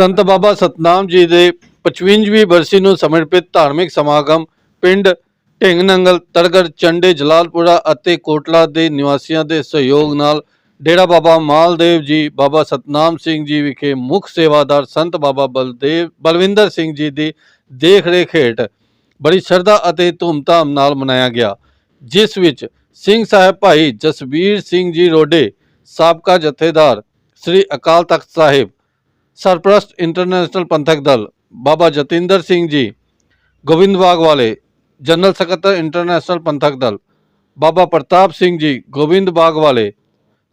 ਸੰਤ ਬਾਬਾ ਸਤਨਾਮ ਜੀ ਦੇ 55ਵੀਂ ਬਰਸੀ ਨੂੰ ਸਮਰਪਿਤ ਧਾਰਮਿਕ ਸਮਾਗਮ ਪਿੰਡ ਢਿੰਗ ਨੰਗਲ ਤਰਗੜ ਚੰਡੇ, ਜਲਾਲਪੁਰਾ ਅਤੇ ਕੋਟਲਾ ਦੇ ਨਿਵਾਸੀਆਂ ਦੇ ਸਹਿਯੋਗ ਨਾਲ ਡੇਰਾ ਬਾਬਾ ਮਾਲਦੇਵ ਜੀ, ਬਾਬਾ ਸਤਨਾਮ ਸਿੰਘ ਜੀ ਵਿਖੇ ਮੁੱਖ ਸੇਵਾਦਾਰ ਸੰਤ ਬਾਬਾ ਬਲਦੇਵ, ਬਲਵਿੰਦਰ ਸਿੰਘ ਜੀ ਦੀ ਦੇਖ ਰੇਖ ਹੇਠ ਬੜੀ ਸ਼ਰਧਾ ਅਤੇ ਧੂਮਧਾਮ ਨਾਲ ਮਨਾਇਆ ਗਿਆ, ਜਿਸ ਵਿੱਚ ਸਿੰਘ ਸਾਹਿਬ ਭਾਈ ਜਸਵੀਰ ਸਿੰਘ ਜੀ ਰੋਡੇ, ਸਾਬਕਾ ਜਥੇਦਾਰ ਸ੍ਰੀ ਅਕਾਲ ਤਖਤ ਸਾਹਿਬ ਸਰਪ੍ਰਸਤ ਇੰਟਰਨੈਸ਼ਨਲ ਪੰਥਕ ਦਲ, ਬਾਬਾ ਜਤਿੰਦਰ ਸਿੰਘ ਜੀ, ਗੋਬਿੰਦ ਬਾਗ ਵਾਲੇ, ਜਨਰਲ ਸਕੱਤਰ ਇੰਟਰਨੈਸ਼ਨਲ ਪੰਥਕ ਦਲ, ਬਾਬਾ ਪ੍ਰਤਾਪ ਸਿੰਘ ਜੀ, ਗੋਬਿੰਦ ਬਾਗ ਵਾਲੇ,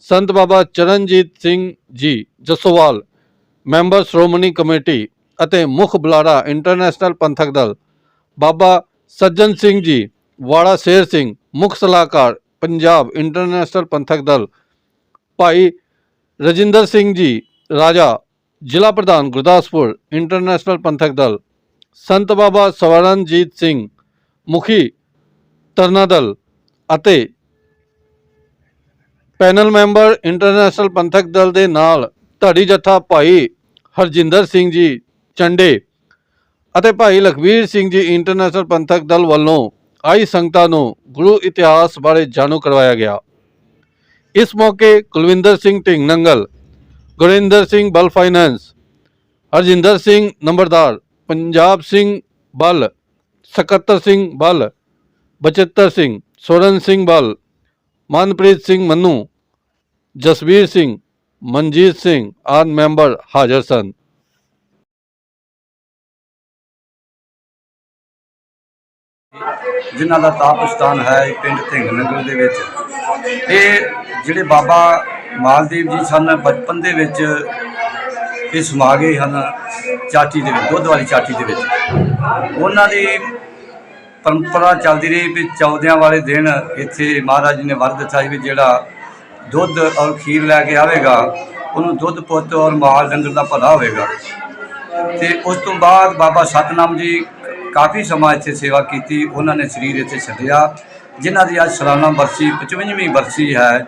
ਸੰਤ ਬਾਬਾ ਚਰਨਜੀਤ ਸਿੰਘ ਜੀ, ਜਸੋਵਾਲ, ਮੈਂਬਰ ਸ਼੍ਰੋਮਣੀ ਕਮੇਟੀ ਅਤੇ ਮੁੱਖ ਬੁਲਾਰਾ ਇੰਟਰਨੈਸ਼ਨਲ ਪੰਥਕ ਦਲ, ਬਾਬਾ ਸੱਜਣ ਸਿੰਘ ਜੀ ਵਾੜਾ ਸ਼ੇਰ ਸਿੰਘ, ਮੁੱਖ ਸਲਾਹਕਾਰ ਪੰਜਾਬ ਇੰਟਰਨੈਸ਼ਨਲ ਪੰਥਕ ਦਲ, ਭਾਈ ਰਜਿੰਦਰ ਸਿੰਘ ਜੀ, ਰਾਜਾ ਜ਼ਿਲ੍ਹਾ ਪ੍ਰਧਾਨ ਗੁਰਦਾਸਪੁਰ ਇੰਟਰਨੈਸ਼ਨਲ ਪੰਥਕ ਦਲ ਸੰਤ ਬਾਬਾ ਸਵਰਨਜੀਤ ਸਿੰਘ ਮੁਖੀ ਤਰਨਾ ਦਲ ਅਤੇ ਪੈਨਲ ਮੈਂਬਰ ਇੰਟਰਨੈਸ਼ਨਲ ਪੰਥਕ ਦਲ ਦੇ ਨਾਲ ਧੜੀ ਜਥਾ ਭਾਈ ਹਰਜਿੰਦਰ ਸਿੰਘ ਜੀ ਚੰਡੇ ਅਤੇ ਭਾਈ ਲਖਵੀਰ ਸਿੰਘ ਜੀ ਇੰਟਰਨੈਸ਼ਨਲ ਪੰਥਕ ਦਲ ਵੱਲੋਂ ਆਈ ਸੰਗਤਾਂ ਨੂੰ ਗੁਰੂ ਇਤਿਹਾਸ ਬਾਰੇ ਜਾਣੂ ਕਰਵਾਇਆ ਗਿਆ। ਇਸ ਮੌਕੇ ਕੁਲਵਿੰਦਰ ਸਿੰਘ ਢਿੰਗ ਨੰਗਲ ਗੁਰਿੰਦਰ ਸਿੰਘ ਬਲ ਫਾਈਨੈਂਸ ਹਰਜਿੰਦਰ ਸਿੰਘ ਨੰਬਰਦਾਰ, ਪੰਜਾਬ ਸਿੰਘ ਬਲ, ਸਕੱਤਰ ਸਿੰਘ ਬਲ, ਬਚਿੱਤਰ ਸਿੰਘ, ਸੋਰਨ ਸਿੰਘ ਬਲ, ਮਨਪ੍ਰੀਤ ਸਿੰਘ ਮੰਨੂ, ਜਸਵੀਰ ਸਿੰਘ, ਮਨਜੀਤ ਸਿੰਘ ਆਦਿ ਮੈਂਬਰ ਹਾਜ਼ਰ ਸਨ। ਜਿਨ੍ਹਾਂ ਦਾ ਤਾਪ ਸਥਾਨ ਹੈ ਪਿੰਡ ਢਿੰਗ ਨਗਰ ਦੇ ਵਿੱਚ। ਇਹ ਜਿਹੜੇ ਬਾਬਾ ਮਾਲਦੇਵ ਜੀ ਸਨ, ਬਚਪਨ ਦੇ ਵਿੱਚ ਇਹ ਸਮਾ ਗਏ ਹਨ ਚਾਟੀ ਦੇ ਵਿੱਚ ਦੁੱਧ ਵਾਲੀ ਚਾਟੀ ਦੇ ਵਿੱਚ। ਉਹਨਾਂ ਦੀ ਪਰੰਪਰਾ ਚੱਲਦੀ ਰਹੀ ਵੀ ਚੌਦਿਆਂ ਵਾਲੇ ਦਿਨ ਇੱਥੇ ਮਹਾਰਾਜ ਜੀ ਨੇ ਵਰ ਦਿੱਤਾ ਸੀ ਵੀ ਜਿਹੜਾ ਦੁੱਧ ਔਰ ਖੀਰ ਲੈ ਕੇ ਆਵੇਗਾ, ਉਹਨੂੰ ਦੁੱਧ ਪੁੱਤ ਔਰ ਮਾਲ ਡੰਗਰ ਦਾ ਭਲਾ ਹੋਵੇਗਾ। ਤੇ ਉਸ ਤੋਂ ਬਾਅਦ ਬਾਬਾ ਸਤਨਾਮ ਜੀ ਕਾਫੀ ਸਮਾਂ ਇੱਥੇ ਸੇਵਾ ਕੀਤੀ, ਉਹਨਾਂ ਨੇ ਸਰੀਰ ਇੱਥੇ ਛੱਡਿਆ, ਜਿਨ੍ਹਾਂ ਦੀ ਅੱਜ ਸਾਲਾਨਾ ਬਰਸੀ 55ਵੀਂ ਬਰਸੀ ਹੈ।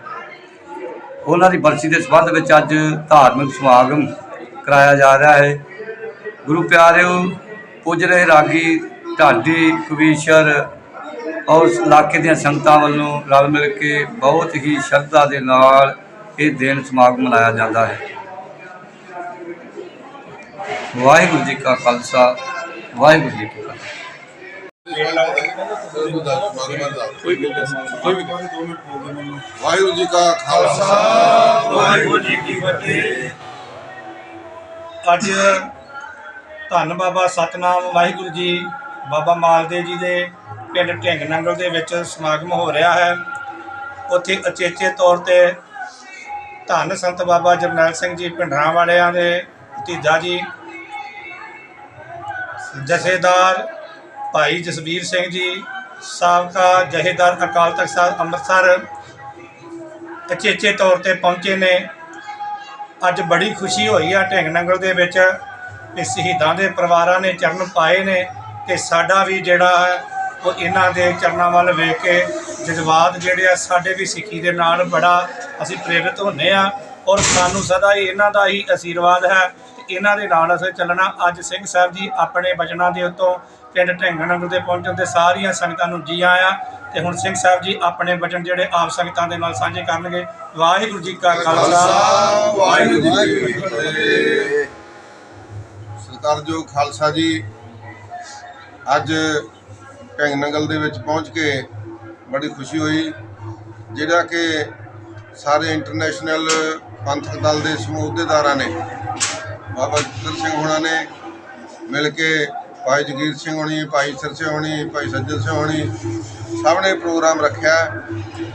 ਉਹਨਾਂ ਦੀ ਬਰਸੀ ਦੇ ਸੰਬੰਧ ਵਿੱਚ ਅੱਜ ਧਾਰਮਿਕ ਸਮਾਗਮ ਕਰਾਇਆ ਜਾ ਰਿਹਾ ਹੈ। ਗੁਰੂ ਪਿਆਰਿਓ, ਪੁੱਜ ਰਹੇ ਰਾਗੀ, ਢਾਡੀ, ਕਵੀਸ਼ਰ ਔਰ ਇਲਾਕੇ ਦੀਆਂ ਸੰਗਤਾਂ ਵੱਲੋਂ ਰਲ ਮਿਲ ਕੇ ਬਹੁਤ ਹੀ ਸ਼ਰਧਾ ਦੇ ਨਾਲ ਇਹ ਦਿਨ ਸਮਾਗਮ ਮਨਾਇਆ ਜਾਂਦਾ ਹੈ। ਵਾਹਿਗੁਰੂ ਜੀ ਕਾ ਖਾਲਸਾ। ਵਾਹਿਗੁਰੂ ਜੀ ਕੀ ਫਤਿਹ। ਵਾਹਿਗੁਰੂ ਜੀ ਕਾ ਖਾਲਸਾ। ਵਾਹਿਗੁਰੂ ਜੀ ਕੀ ਫਤਿਹ। ਅੱਜ ਧੰਨ ਬਾਬਾ ਸਤਨਾਮ ਵਾਹਿਗੁਰੂ ਜੀ ਬਾਬਾ ਮਾਲਦੇ ਜੀ ਦੇ ਪਿੰਡ ਢਿੰਗ ਨੰਗਲ ਦੇ ਵਿੱਚ ਸਮਾਗਮ ਹੋ ਰਿਹਾ ਹੈ। ਉੱਥੇ ਅਚੇਚੇ ਤੌਰ ਤੇ ਧੰਨ ਸੰਤ ਬਾਬਾ ਜਰਨੈਲ ਸਿੰਘ ਜੀ ਪਿੰਡਰਾਂ ਵਾਲਿਆਂ ਦੇ ਭਤੀਜਾ ਜੀ ਜਥੇਦਾਰ ਭਾਈ ਜਸਵੀਰ ਸਿੰਘ ਜੀ, ਸਾਬਕਾ ਜਥੇਦਾਰ ਅਕਾਲ ਤਖਤ ਸਾਹਿਬ ਅੰਮ੍ਰਿਤਸਰ ਅਚੇਚੇ ਤੌਰ ਤੇ ਪਹੁੰਚੇ ਨੇ। ਅੱਜ ਬੜੀ ਖੁਸ਼ੀ ਹੋਈ ਆ ਢਿੰਗ ਨੰਗਲ ਦੇ ਵਿੱਚ। ਕਿ ਸ਼ਹੀਦਾਂ ਦੇ ਪਰਿਵਾਰਾਂ ਨੇ ਚਰਨ ਪਾਏ ਨੇ ਤੇ ਸਾਡਾ ਵੀ ਜਿਹੜਾ ਹੈ, ਉਹ ਇਹਨਾਂ ਦੇ ਚਰਨਾਂ ਵੱਲ ਵੇਖ ਕੇ ਜਜ਼ਬਾਤ ਜਿਹੜੇ ਆ ਸਾਡੇ ਵੀ ਸਿੱਖੀ ਦੇ ਨਾਲ ਬੜਾ ਅਸੀਂ ਪ੍ਰੇਰਿਤ ਹੁੰਨੇ ਆ। ਔਰ ਸਾਨੂੰ ਸਦਾ ਹੀ ਇਹਨਾਂ ਦਾ ਹੀ ਆਸ਼ੀਰਵਾਦ ਹੈ ਇਹਨਾਂ ਦੇ ਨਾਲ ਅਸੀਂ ਚੱਲਣਾ। ਅੱਜ ਸਿੰਘ ਸਾਹਿਬ ਜੀ ਆਪਣੇ ਬਚਨਾਂ ਦੇ ਉੱਤੋਂ ਪਿੰਡ ਢਿੰਗ ਨੰਗਲ ਦੇ ਪਹੁੰਚਣ ਤੇ ਸਾਰੀਆਂ ਸੰਗਤਾਂ ਨੂੰ ਜੀ ਆਇਆ ਤੇ ਹੁਣ ਸਿੰਘ ਸਾਹਿਬ ਜੀ ਆਪਣੇ ਬਚਨ ਜਿਹੜੇ ਆਪ ਸੰਗਤਾਂ ਦੇ ਨਾਲ ਸਾਂਝੇ ਕਰਨਗੇ। ਵਾਹਿਗੁਰੂ ਜੀ ਕਾ ਖਾਲਸਾ। ਵਾਹਿਗੁਰੂ ਜੀ ਕੀ ਫਤਿਹ ਸਰਕਾਰਜੋਗ ਖਾਲਸਾ ਜੀ, ਅੱਜ ਢੰਗ ਨੰਗਲ ਦੇ ਵਿੱਚ ਪਹੁੰਚ ਕੇ ਬੜੀ ਖੁਸ਼ੀ ਹੋਈ, ਜਿਹੜਾ ਕਿ ਸਾਰੇ ਇੰਟਰਨੈਸ਼ਨਲ ਪੰਥਕ ਦਲ ਦੇ ਸਮੂਹ ਅਹੁਦੇਦਾਰਾਂ ਨੇ ਬਾਬਾ ਜਤਿੰਦਰ ਸਿੰਘ ਹੋਣਾ ਨੇ ਮਿਲ ਕੇ, ਭਾਈ ਜਗੀਰ ਸਿੰਘ ਹੋਣੀ, ਭਾਈ ਸਰਸੇ ਹੋਣੀ, ਭਾਈ ਸੱਜਣ ਸਿੰਘ ਹੋਣੀ, ਸਭ ਨੇ ਪ੍ਰੋਗਰਾਮ ਰੱਖਿਆ।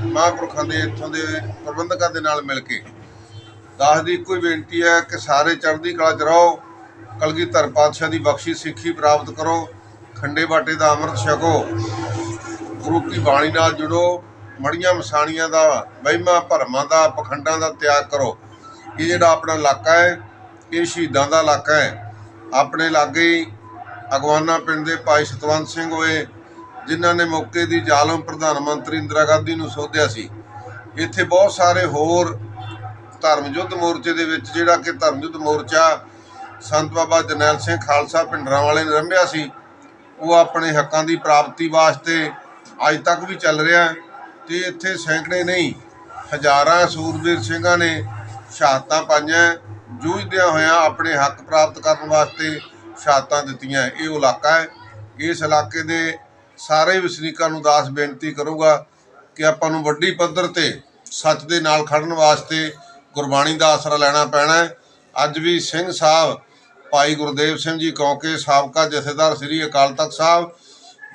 ਮਹਾਂਪੁਰਖਾਂ ਦੇ ਇੱਥੋਂ ਦੇ ਪ੍ਰਬੰਧਕਾਂ ਦੇ ਨਾਲ ਮਿਲ ਕੇ। ਦਾਸ ਦੀ ਇੱਕੋ ਹੀ ਬੇਨਤੀ ਹੈ ਕਿ ਸਾਰੇ ਚੜ੍ਹਦੀ ਕਲਾ 'ਚ ਰਹੋ, ਕਲਗੀਧਰ ਪਾਤਸ਼ਾਹ ਦੀ ਬਖਸ਼ੀ ਸਿੱਖੀ ਪ੍ਰਾਪਤ ਕਰੋ, ਖੰਡੇ ਬਾਟੇ ਦਾ ਅੰਮ੍ਰਿਤ ਛਕੋ, ਗੁਰੂ ਕੀ ਬਾਣੀ ਨਾਲ ਜੁੜੋ, ਮੜੀਆਂ ਮਸਾਣੀਆਂ ਦਾ ਵਹਿਮਾਂ ਭਰਮਾਂ ਦਾ, ਪਖੰਡਾਂ ਦਾ ਤਿਆਗ ਕਰੋ। ਇਹ ਜਿਹੜਾ ਆਪਣਾ ਇਲਾਕਾ ਹੈ ਇਹ ਸ਼ਹੀਦਾਂ ਦਾ ਇਲਾਕਾ ਹੈ। ਆਪਣੇ ਲਾਗੇ ਅਗਵਾਨਾ ਪਿੰਡ ਦੇ ਭਾਈ ਸਤਵੰਤ ਸਿੰਘ ਹੋਏ, ਜਿਨ੍ਹਾਂ ਨੇ ਮੌਕੇ ਦੀ ਜ਼ਾਲਮ ਪ੍ਰਧਾਨ ਮੰਤਰੀ ਇੰਦਰਾ ਗਾਂਧੀ ਨੂੰ ਸੋਧਿਆ ਸੀ। ਇੱਥੇ ਬਹੁਤ ਸਾਰੇ ਹੋਰ ਧਰਮ ਯੁੱਧ ਮੋਰਚੇ ਦੇ ਵਿੱਚ ਜਿਹੜਾ ਕਿ ਧਰਮ ਯੁੱਧ ਮੋਰਚਾ ਸੰਤ ਬਾਬਾ ਜਰਨੈਲ ਸਿੰਘ ਖਾਲਸਾ ਪਿੰਡਰਾਂ ਵਾਲੇ ਨੇ ਰੰਭਿਆ ਸੀ, ਉਹ ਆਪਣੇ ਹੱਕਾਂ ਦੀ ਪ੍ਰਾਪਤੀ ਵਾਸਤੇ ਅੱਜ ਤੱਕ ਵੀ ਚੱਲ ਰਿਹਾ ਹੈ ਤੇ ਇੱਥੇ ਸੈਂਕੜੇ ਨਹੀਂ, ਹਜ਼ਾਰਾਂ ਸੂਰਬੀਰ ਸਿੰਘਾਂ ਨੇ ਸ਼ਹਾਦਤਾਂ ਪਾਈਆਂ ਜੂਝਦਿਆਂ ਹੋਇਆਂ ਆਪਣੇ ਹੱਕ ਪ੍ਰਾਪਤ ਕਰਨ ਵਾਸਤੇ ਸ਼ਹਾਦਤਾਂ ਦਿੱਤੀਆਂ ਇਹ ਇਲਾਕਾ ਹੈ। ਇਸ ਇਲਾਕੇ ਦੇ ਸਾਰੇ ਵਸਨੀਕਾਂ ਨੂੰ ਦਾਸ ਬੇਨਤੀ ਕਰੂੰਗਾ ਕਿ ਆਪਾਂ ਨੂੰ ਵੱਡੀ ਪੱਧਰ ਤੇ ਸੱਚ ਦੇ ਨਾਲ ਖੜਨ ਵਾਸਤੇ ਗੁਰਬਾਣੀ ਦਾ ਆਸਰਾ ਲੈਣਾ ਪੈਣਾ ਹੈ। ਅੱਜ ਵੀ ਸਿੰਘ ਸਾਹਿਬ, ਭਾਈ ਗੁਰਦੇਵ ਸਿੰਘ ਜੀ ਕੌਂਕੇ ਸਾਬਕਾ ਜਥੇਦਾਰ ਸ੍ਰੀ ਅਕਾਲ ਤਖਤ ਸਾਹਿਬ,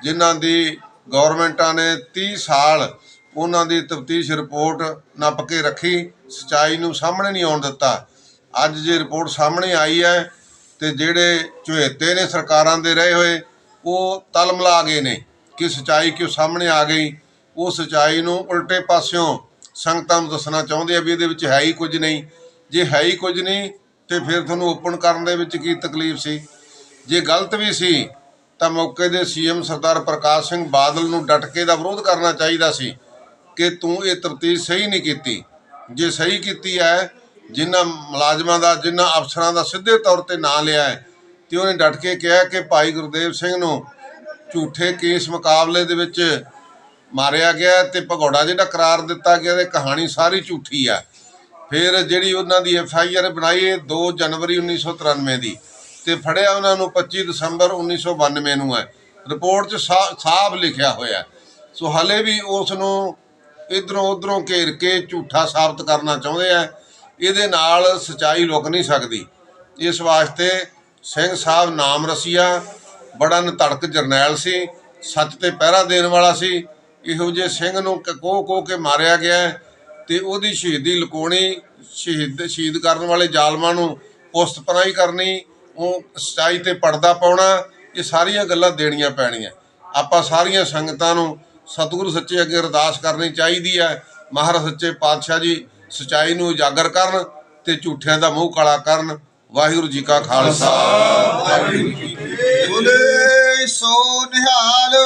ਜਿਨ੍ਹਾਂ ਦੀ ਗਵਰਨਮੈਂਟਾਂ ਨੇ 30 ਸਾਲ ਉਹਨਾਂ ਦੀ ਤਫਤੀਸ਼ ਰਿਪੋਰਟ ਨੱਪ ਕੇ ਰੱਖੀ, ਸਚਾਈ ਨੂੰ ਸਾਹਮਣੇ ਨਹੀਂ ਆਉਣ ਦਿੱਤਾ। ਅੱਜ ਜੇ ਰਿਪੋਰਟ ਸਾਹਮਣੇ ਆਈ ਹੈ ਤੇ ਜਿਹੜੇ ਝੁਹੇਤੇ ਨੇ ਸਰਕਾਰਾਂ ਦੇ ਰਹੇ ਹੋਏ, ਉਹ ਤਲਮਲਾ ਗਏ ਨੇ ਕਿ ਸਚਾਈ ਕਿਉਂ ਸਾਹਮਣੇ ਆ ਗਈ। ਉਹ ਸਚਾਈ ਨੂੰ ਉਲਟੇ ਪਾਸਿਓਂ ਸੰਗਤਾਂ ਨੂੰ ਦੱਸਣਾ ਚਾਹੁੰਦੇ ਆ ਵੀ ਇਹਦੇ ਵਿੱਚ ਹੈ ਹੀ ਕੁਝ ਨਹੀਂ। ਜੇ ਹੈ ਹੀ ਕੁਝ ਨਹੀਂ, ਤੇ ਫਿਰ ਤੁਹਾਨੂੰ ਓਪਨ ਕਰਨ ਦੇ ਵਿੱਚ ਕੀ ਤਕਲੀਫ ਸੀ? ਜੇ ਗਲਤ ਵੀ ਸੀ, ਤਾਂ ਮੌਕੇ ਦੇ ਸੀਐਮ ਸਰਦਾਰ ਪ੍ਰਕਾਸ਼ ਸਿੰਘ ਬਾਦਲ ਨੂੰ ਡਟ ਕੇ ਦਾ ਵਿਰੋਧ ਕਰਨਾ ਚਾਹੀਦਾ ਸੀ ਕਿ ਤੂੰ ਇਹ ਤਫਤੀਸ਼ ਸਹੀ ਨਹੀਂ ਕੀਤੀ। ਜੇ ਸਹੀ ਕੀਤੀ ਹੈ ਜਿਨ੍ਹਾਂ ਮੁਲਾਜ਼ਮਾਂ ਦਾ, ਜਿਨ੍ਹਾਂ ਅਫਸਰਾਂ ਦਾ ਸਿੱਧੇ ਤੌਰ ਤੇ ਨਾਂ ਲਿਆ ਹੈ, ਤੇ ਉਹਨੇ ਡਟ ਕੇ ਕਿਹਾ ਕਿ ਭਾਈ ਗੁਰਦੇਵ ਸਿੰਘ ਨੂੰ ਝੂਠੇ ਕੇਸ ਮੁਕਾਬਲੇ ਦੇ ਵਿੱਚ ਮਾਰਿਆ ਗਿਆ ਤੇ ਭਗੌੜਾ ਜਿਹੜਾ ਕਰਾਰ ਦਿੱਤਾ ਗਿਆ ਤੇ ਕਹਾਣੀ ਸਾਰੀ ਝੂਠੀ ਆ ਫਿਰ ਜਿਹੜੀ ਉਹਨਾਂ ਦੀ ਐਫ ਆਈ ਆਰ ਬਣਾਈ ਹੈ 2 ਜਨਵਰੀ 1993 ਦੀ, ਤੇ ਫੜਿਆ ਉਹਨਾਂ ਨੂੰ 25 ਦਸੰਬਰ 1992 ਨੂੰ ਹੈ। ਰਿਪੋਰਟ 'ਚ ਸਾ- ਸਾਫ਼ ਲਿਖਿਆ ਹੋਇਆ ਸੋ ਹਲੇ ਵੀ ਉਸ ਨੂੰ ਇਧਰੋਂ ਉਧਰੋਂ ਘੇਰ ਕੇ ਝੂਠਾ ਸਾਬਤ ਕਰਨਾ ਚਾਹੁੰਦੇ ਆ ਇਹਦੇ ਨਾਲ ਸਚਾਈ ਲੁਕ ਨਹੀਂ ਸਕਦੀ। ਇਸ ਵਾਸਤੇ ਸਿੰਘ ਸਾਹਿਬ ਨਾਮ ਰਸੀਆ ਬੜਾ ਨਤੜਕ ਜਰਨੈਲ ਸੀ, ਸੱਚ ਤੇ ਪਹਿਰਾ ਦੇਣ ਵਾਲਾ ਸੀ। ਇਹੋ ਜਿਹੇ ਸਿੰਘ ਨੂੰ ਕੋਹ ਕੋਹ ਕੇ ਮਾਰਿਆ ਗਿਆ ਹੈ ਤੇ ਉਹਦੀ ਸ਼ਹੀਦੀ ਲੁਕਾਉਣੀ ਸ਼ਹੀਦ ਸ਼ਹੀਦ ਕਰਨ ਵਾਲੇ ਜ਼ਾਲਮਾਂ ਨੂੰ ਪੁਸਤ ਪਨਾਈ ਕਰਨੀ, ਉਹ ਸਚਾਈ ਤੇ ਪਰਦਾ ਪਾਉਣਾ, ਇਹ ਸਾਰੀਆਂ ਗੱਲਾਂ ਦੇਣੀਆਂ ਪੈਣੀਆਂ। ਆਪਾਂ ਸਾਰੀਆਂ ਸੰਗਤਾਂ ਨੂੰ ਸਤਿਗੁਰੂ ਸੱਚੇ ਅੱਗੇ ਅਰਦਾਸ ਕਰਨੀ ਚਾਹੀਦੀ ਹੈ। ਮਹਾਰਾਜ ਸੱਚੇ ਪਾਤਸ਼ਾਹ ਜੀ ਸਚਾਈ ਨੂੰ ਉਜਾਗਰ ਕਰਨ ਤੇ ਝੂਠਿਆਂ ਦਾ ਮੂੰਹ ਕਾਲਾ ਕਰਨ। ਵਾਹਿਗੁਰੂ ਜੀ ਕਾ ਖਾਲਸਾ। ਵਾਹਿਗੁਰੂ ਜੀ ਕੀ ਸੋ ਨਿਹਾਲ।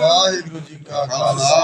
ਵਾਹਿਗੁਰੂ ਜੀ ਕਾ ਖਾਲਸਾ।